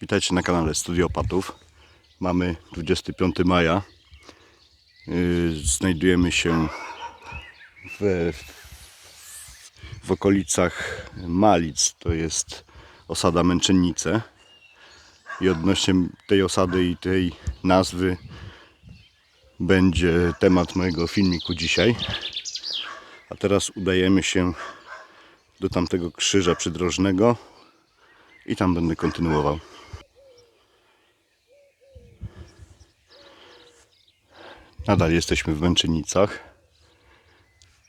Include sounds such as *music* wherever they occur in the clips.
Witajcie na kanale Studiopatów. Mamy 25 maja. Yy, Znajdujemy się w, w okolicach Malic. To jest osada Męczennice. I odnośnie tej osady i tej nazwy będzie temat mojego filmiku dzisiaj. A teraz udajemy się do tamtego krzyża przydrożnego i tam będę kontynuował. Nadal jesteśmy w Męczennicach,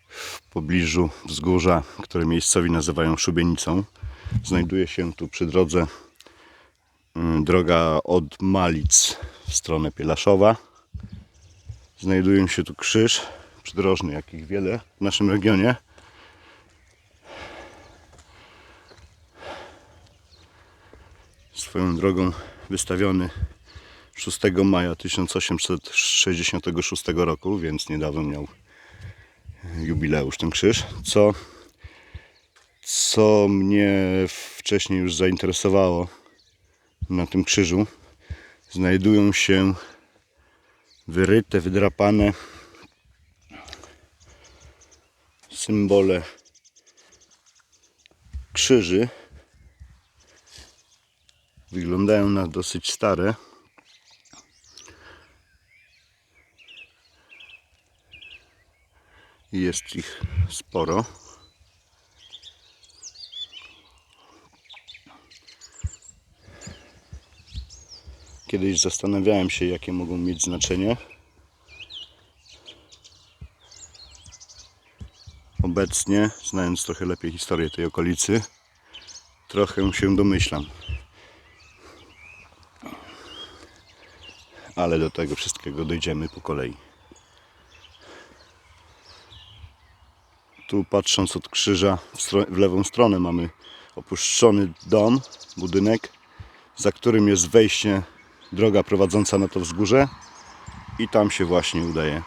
w pobliżu wzgórza, które miejscowi nazywają Szubienicą. Znajduje się tu przy drodze mm, droga od Malic w stronę Pielaszowa. Znajduje się tu krzyż przydrożny, jakich wiele w naszym regionie. Swoją drogą wystawiony 6 maja 1866 roku, więc niedawno miał jubileusz ten krzyż, co, co mnie wcześniej już zainteresowało na tym krzyżu. Znajdują się wyryte, wydrapane symbole krzyży. Wyglądają na dosyć stare. Jest ich sporo. Kiedyś zastanawiałem się, jakie mogą mieć znaczenie. Obecnie, znając trochę lepiej historię tej okolicy, trochę się domyślam. Ale do tego wszystkiego dojdziemy po kolei. Tu patrząc od krzyża w, w lewą stronę mamy opuszczony dom, budynek, za którym jest wejście, droga prowadząca na to wzgórze i tam się właśnie udaje.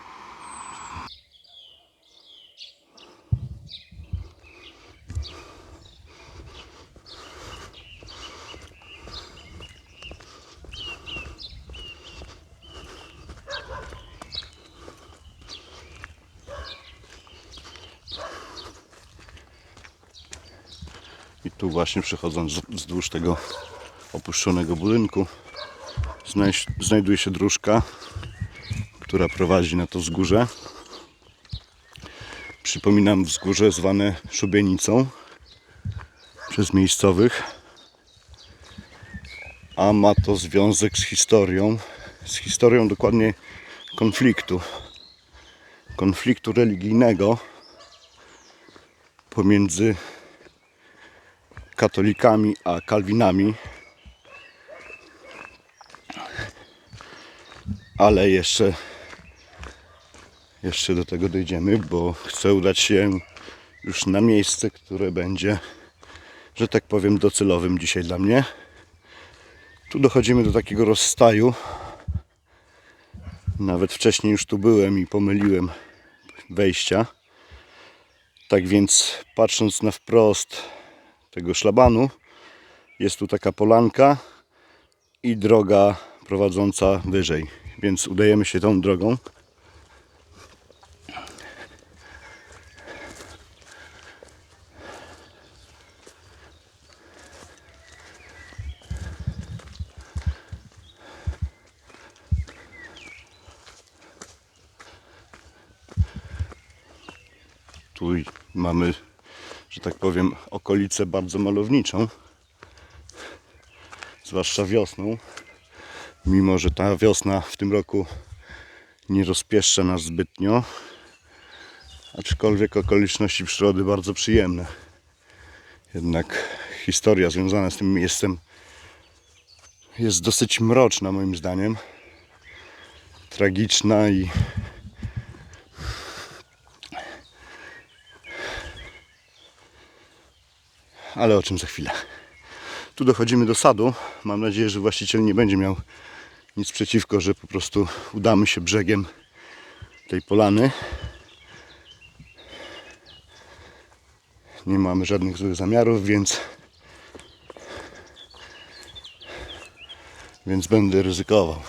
I tu właśnie przechodząc wzdłuż tego opuszczonego budynku znajduje się dróżka, która prowadzi na to wzgórze. Przypominam wzgórze zwane Szubienicą przez miejscowych. A ma to związek z historią, z historią dokładnie konfliktu. Konfliktu religijnego pomiędzy katolikami a kalwinami. Ale jeszcze, jeszcze do tego dojdziemy, bo chcę udać się już na miejsce, które będzie, że tak powiem, docelowym dzisiaj dla mnie. Tu dochodzimy do takiego rozstaju. Nawet wcześniej już tu byłem i pomyliłem wejścia. Tak więc patrząc na wprost tego szlabanu jest tu taka polanka i droga prowadząca wyżej. Więc udajemy się tą drogą. Tu mamy że tak powiem, okolicę bardzo malowniczą. Zwłaszcza wiosną. Mimo, że ta wiosna w tym roku nie rozpieszcza nas zbytnio. Aczkolwiek okoliczności przyrody bardzo przyjemne. Jednak historia związana z tym miejscem jest dosyć mroczna moim zdaniem. Tragiczna i ale o czym za chwilę. Tu dochodzimy do sadu. Mam nadzieję, że właściciel nie będzie miał nic przeciwko, że po prostu udamy się brzegiem tej polany. Nie mamy żadnych złych zamiarów, więc Więc będę ryzykował.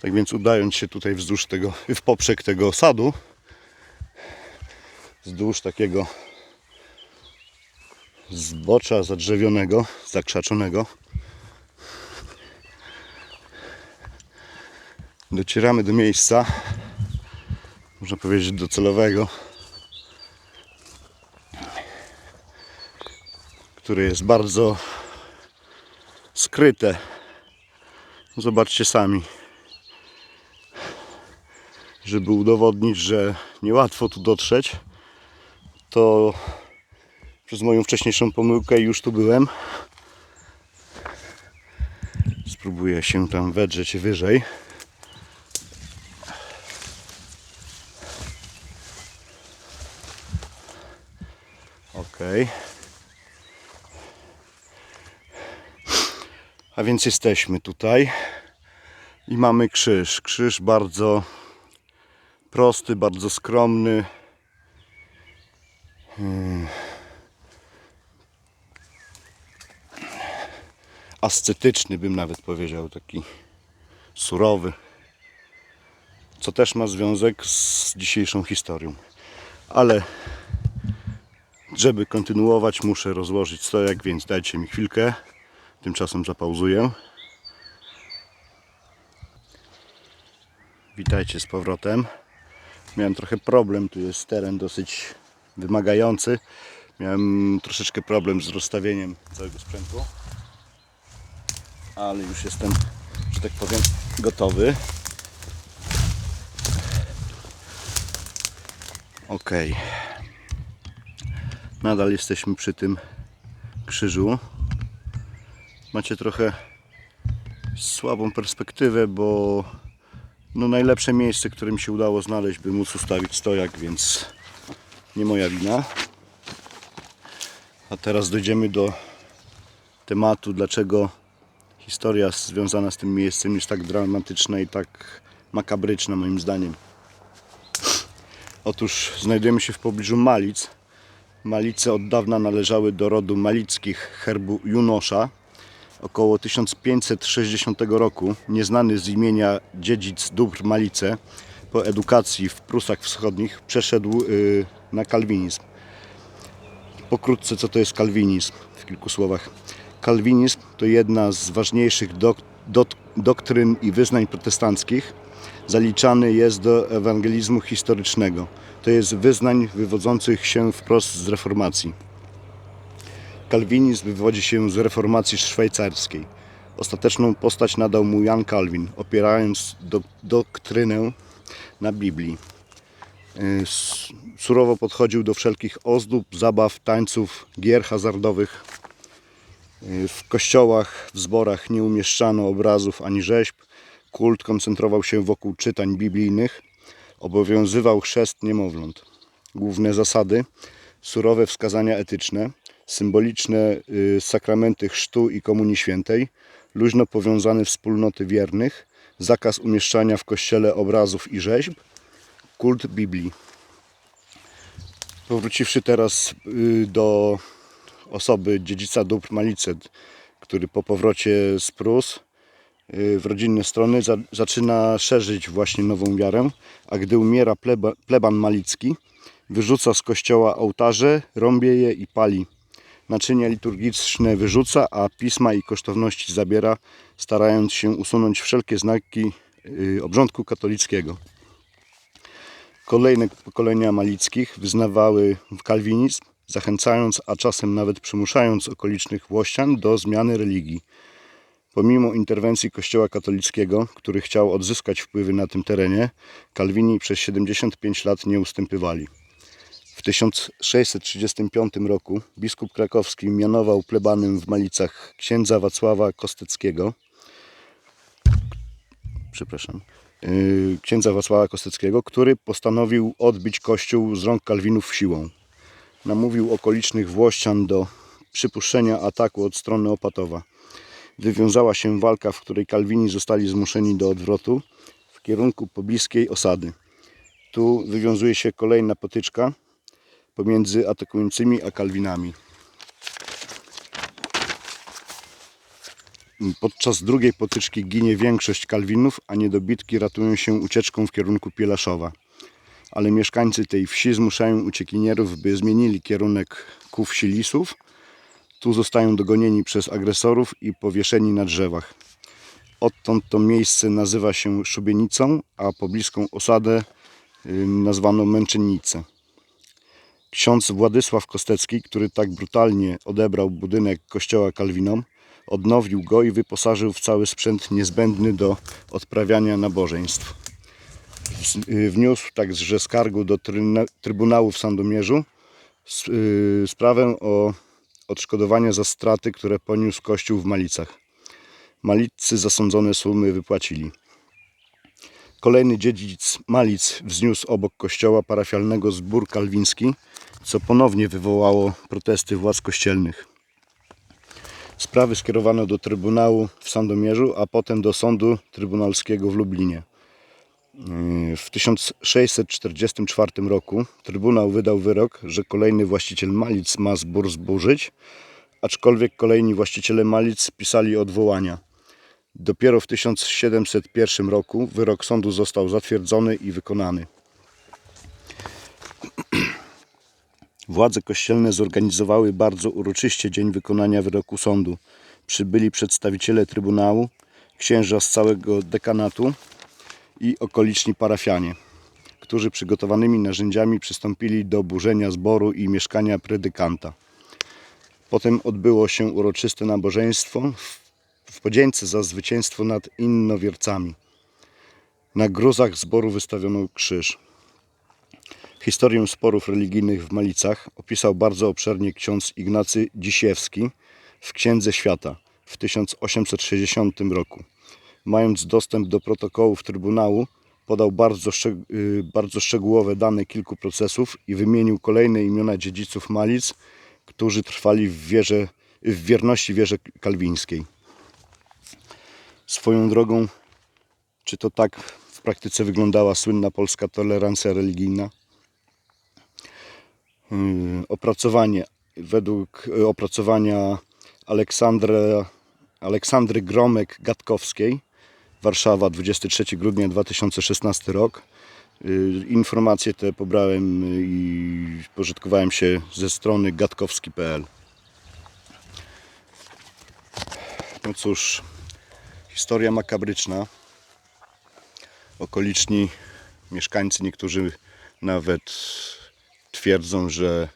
Tak więc udając się tutaj wzdłuż tego, w poprzek tego sadu, wzdłuż takiego zbocza zadrzewionego, zakrzaczonego, docieramy do miejsca, można powiedzieć docelowego, które jest bardzo skryte. Zobaczcie sami. Żeby udowodnić, że niełatwo tu dotrzeć, to przez moją wcześniejszą pomyłkę już tu byłem. Spróbuję się tam wedrzeć wyżej. Okej. A więc jesteśmy tutaj i mamy krzyż. Krzyż bardzo prosty, bardzo skromny. Hmm. Ascetyczny bym nawet powiedział, taki surowy. Co też ma związek z dzisiejszą historią. Ale żeby kontynuować, muszę rozłożyć stojak, więc dajcie mi chwilkę. Tymczasem zapauzuję. Witajcie z powrotem. Miałem trochę problem, tu jest teren dosyć wymagający. Miałem troszeczkę problem z rozstawieniem całego sprzętu. Ale już jestem, że tak powiem, gotowy. Ok. Nadal jesteśmy przy tym krzyżu macie trochę słabą perspektywę, bo no najlepsze miejsce, które mi się udało znaleźć, by móc ustawić stojak, więc nie moja wina. A teraz dojdziemy do tematu, dlaczego historia związana z tym miejscem jest tak dramatyczna i tak makabryczna moim zdaniem. Otóż znajdujemy się w pobliżu Malic. Malice od dawna należały do rodu malickich herbu Junosza, około 1560 roku nieznany z imienia dziedzic dóbr Malice po edukacji w Prusach Wschodnich przeszedł y, na kalwinizm. Pokrótce co to jest kalwinizm w kilku słowach. Kalwinizm to jedna z ważniejszych dok, dok, doktryn i wyznań protestanckich. Zaliczany jest do ewangelizmu historycznego. To jest wyznań wywodzących się wprost z reformacji. Kalwinizm wywodzi się z reformacji szwajcarskiej. Ostateczną postać nadał mu Jan Kalwin, opierając do, doktrynę na Biblii. Y, Surowo podchodził do wszelkich ozdób, zabaw, tańców, gier hazardowych. Y, W kościołach, w zborach nie umieszczano obrazów ani rzeźb. Kult koncentrował się wokół czytań biblijnych. Obowiązywał chrzest niemowląt. Główne zasady, surowe wskazania etyczne, symboliczne y, sakramenty chrztu i komunii świętej, luźno powiązane wspólnoty wiernych, zakaz umieszczania w kościele obrazów i rzeźb, kult Biblii. Powróciwszy teraz y, do osoby dziedzica dóbr Malicet, który po powrocie z Prus y, w rodzinne strony za, zaczyna szerzyć właśnie nową wiarę, a gdy umiera pleba, pleban malicki, wyrzuca z kościoła ołtarze, rąbie je i pali. Naczynia liturgiczne wyrzuca, a pisma i kosztowności zabiera, starając się usunąć wszelkie znaki y, obrządku katolickiego. Kolejne pokolenia malickich wyznawały kalwinizm, zachęcając, a czasem nawet przymuszając okolicznych włościan do zmiany religii. Pomimo interwencji Kościoła katolickiego, który chciał odzyskać wpływy na tym terenie, Kalwini przez 75 lat nie ustępywali. W 1635 roku biskup krakowski mianował plebanem w Malicach księdza Wacława Kosteckiego. Przepraszam. yy, Księdza Wacława Kosteckiego, który postanowił odbić kościół z rąk Kalwinów siłą. Namówił okolicznych Włościan do przypuszczenia ataku od strony Opatowa. Wywiązała się walka, w której Kalwini zostali zmuszeni do odwrotu w kierunku pobliskiej osady. Tu wywiązuje się kolejna potyczka pomiędzy atakującymi a Kalwinami. Podczas drugiej potyczki ginie większość Kalwinów, a niedobitki ratują się ucieczką w kierunku Pielaszowa. Ale mieszkańcy tej wsi zmuszają uciekinierów, by zmienili kierunek ku wsi Lisów. Tu zostają dogonieni przez agresorów i powieszeni na drzewach. Odtąd to miejsce nazywa się Szubienicą, a pobliską osadę nazwano Męczennicę. Ksiądz Władysław Kostecki, który tak brutalnie odebrał budynek kościoła Kalwinom, odnowił go i wyposażył w cały sprzęt niezbędny do odprawiania nabożeństw. Y, Wniósł także skargу do Trybunału w Sandomierzu y, sprawę o odszkodowanie za straty, które poniósł kościół w Malicach. Malitcy zasądzone sumy wypłacili. Kolejny dziedzic Malic wzniósł obok kościoła parafialnego zbór kalwiński, co ponownie wywołało protesty władz kościelnych. Sprawy skierowano do Trybunału w Sandomierzu, a potem do Sądu Trybunalskiego w Lublinie. Yy, W 1644 roku Trybunał wydał wyrok, że kolejny właściciel Malic ma zbór zburzyć, aczkolwiek kolejni właściciele Malic pisali odwołania. Dopiero w 1701 roku wyrok sądu został zatwierdzony i wykonany. *clears throat* Władze kościelne zorganizowały bardzo uroczyście dzień wykonania wyroku sądu. Przybyli przedstawiciele Trybunału, księża z całego dekanatu i okoliczni parafianie, którzy przygotowanymi narzędziami przystąpili do burzenia zboru i mieszkania predykanta. Potem odbyło się uroczyste nabożeństwo w- podzięce za zwycięstwo nad innowiercami. Na gruzach zboru wystawiono krzyż. Historię sporów religijnych w Malicach opisał bardzo obszernie ksiądz Ignacy Dzisiewski w Księdze Świata w 1860 roku. Mając dostęp do protokołów Trybunału, podał bardzo, y, bardzo szczegółowe dane kilku procesów i wymienił kolejne imiona dziedziców Malic, którzy trwali w, wierze, w wierności wierze kalwińskiej. Swoją drogą, czy to tak w praktyce wyglądała słynna polska tolerancja religijna? Yy, Opracowanie według y, opracowania Aleksandra, Aleksandry Gromek-Gatkowskiej, Warszawa, 23 grudnia 2016 rok. Yy, Informacje te pobrałem y, i pożytkowałem się ze strony gatkowski.pl. No cóż, historia makabryczna. Okoliczni mieszkańcy, niektórzy nawet twierdzą, że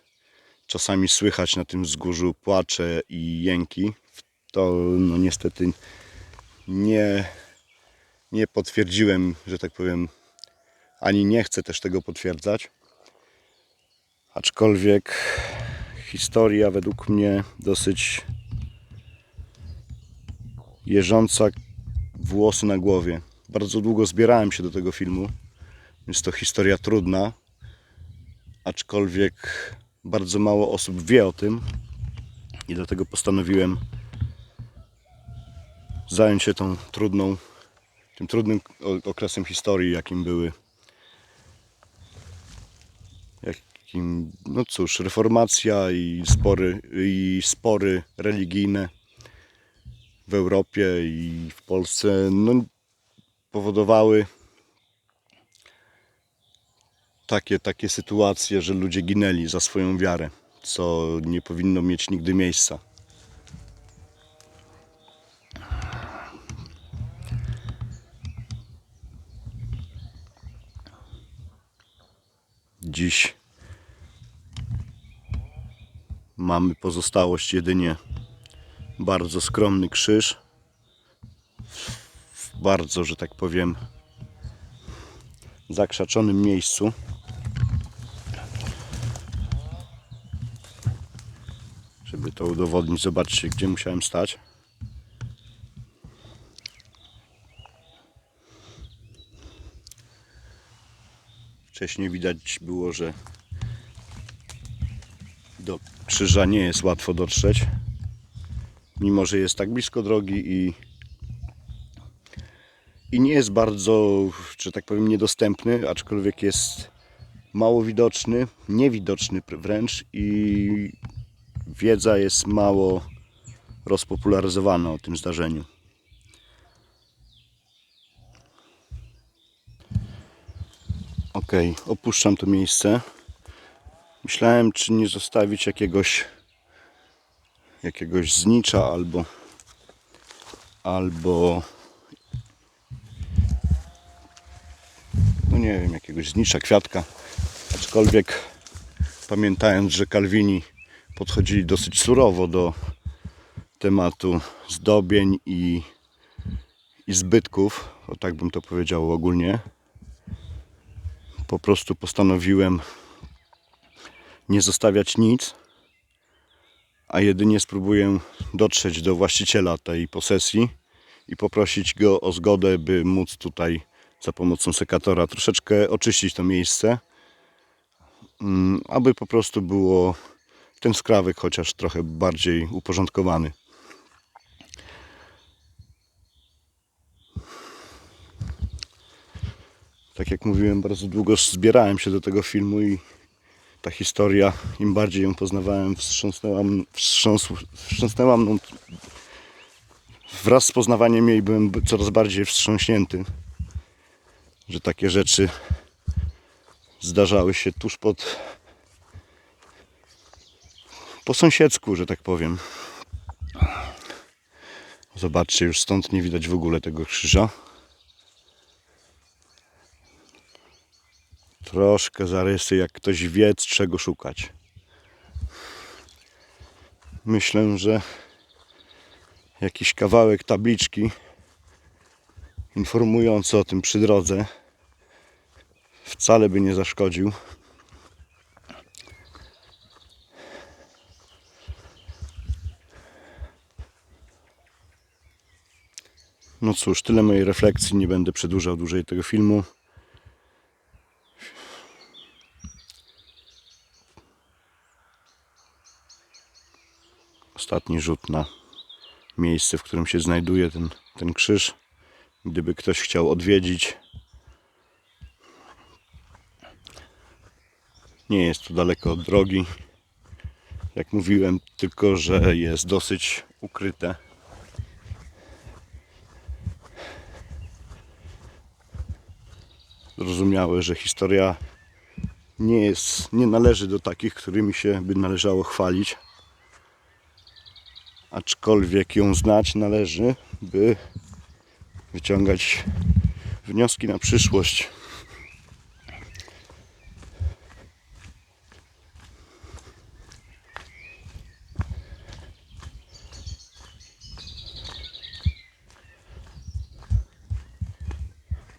czasami słychać na tym wzgórzu płacze i jęki. To no niestety nie, nie potwierdziłem, że tak powiem, ani nie chcę też tego potwierdzać. Aczkolwiek historia według mnie dosyć jeżąca włosy na głowie. Bardzo długo zbierałem się do tego filmu. Jest to historia trudna, aczkolwiek bardzo mało osób wie o tym i dlatego postanowiłem zająć się tą trudną, tym trudnym okresem historii, jakim były jakim, no cóż, reformacja i spory, i spory religijne w Europie i w Polsce no, powodowały takie, takie sytuacje, że ludzie ginęli za swoją wiarę, co nie powinno mieć nigdy miejsca. Mamy pozostałość jedynie bardzo skromny krzyż w bardzo, że tak powiem, zakrzaczonym miejscu. Żeby to udowodnić, zobaczcie, gdzie musiałem stać. Wcześniej widać było, że krzyża nie jest łatwo dotrzeć. Mimo, że jest tak blisko drogi i, i nie jest bardzo, że tak powiem, niedostępny, aczkolwiek jest mało widoczny, niewidoczny wręcz i wiedza jest mało rozpopularyzowana o tym zdarzeniu. Ok, opuszczam to miejsce. Myślałem, czy nie zostawić jakiegoś jakiegoś znicza albo albo no nie wiem, jakiegoś znicza, kwiatka. Aczkolwiek pamiętając, że Kalwini podchodzili dosyć surowo do tematu zdobień i, i zbytków, o tak bym to powiedział ogólnie, po prostu postanowiłem nie zostawiać nic, a jedynie spróbuję dotrzeć do właściciela tej posesji i poprosić go o zgodę, by móc tutaj za pomocą sekatora troszeczkę oczyścić to miejsce, mm, aby po prostu było ten skrawek chociaż trochę bardziej uporządkowany. Tak jak mówiłem, bardzo długo zbierałem się do tego filmu i ta historia, im bardziej ją poznawałem, wstrząsnęła, wstrząs, wstrząsnęła mną. Wraz z poznawaniem jej byłem coraz bardziej wstrząśnięty, że takie rzeczy zdarzały się tuż pod po sąsiedzku, że tak powiem. Zobaczcie, już stąd nie widać w ogóle tego krzyża. Troszkę zarysy, jak ktoś wie, czego szukać. Myślę, że jakiś kawałek tabliczki informujący o tym przy drodze wcale by nie zaszkodził. No cóż, tyle mojej refleksji. Nie będę przedłużał dłużej tego filmu. Ostatni rzut na miejsce, w którym się znajduje ten, ten krzyż. Gdyby ktoś chciał odwiedzić, nie jest to daleko od drogi. Jak mówiłem, tylko że jest dosyć ukryte. Zrozumiałe, że historia nie jest, nie należy do takich, którymi się by należało chwalić. Aczkolwiek ją znać należy, by wyciągać wnioski na przyszłość.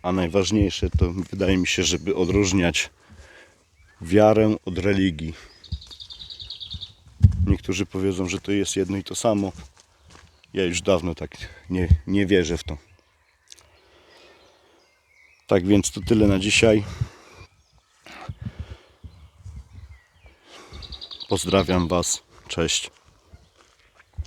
A najważniejsze to wydaje mi się, żeby odróżniać wiarę od religii. Niektórzy powiedzą, że to jest jedno i to samo. Ja już dawno tak nie, nie wierzę w to. Tak więc to tyle na dzisiaj. Pozdrawiam Was. Cześć.